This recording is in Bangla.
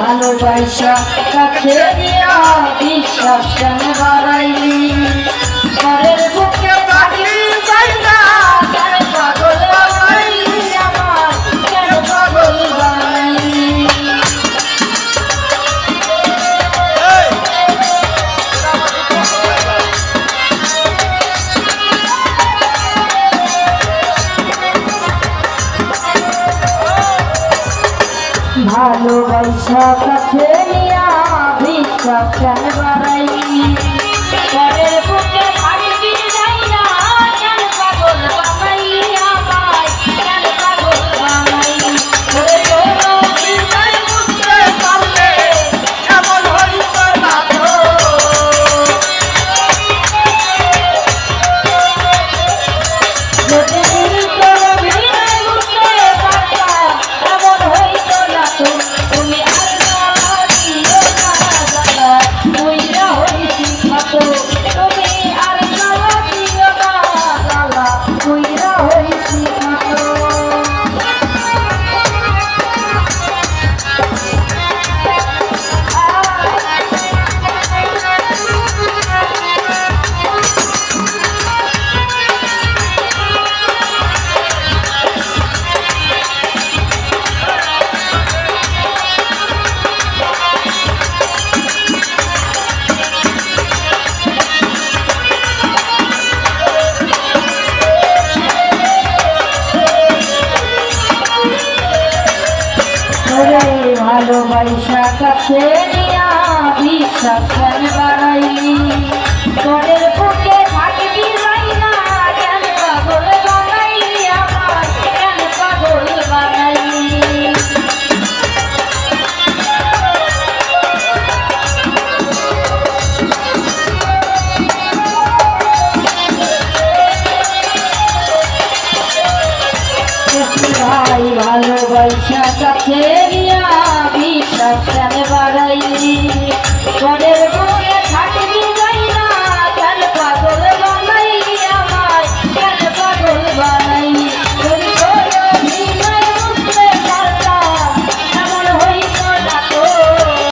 ভালোবাসা কাছে দিয়া বিশ্বাস বাড়াইলি পয়সা কাছে নিয়া বিশ্বাস বাড়াই। বুকে তোরে ভালোবাসা কাছে নিয়া বিশ্বাস বাড়াই পয়সা কাছে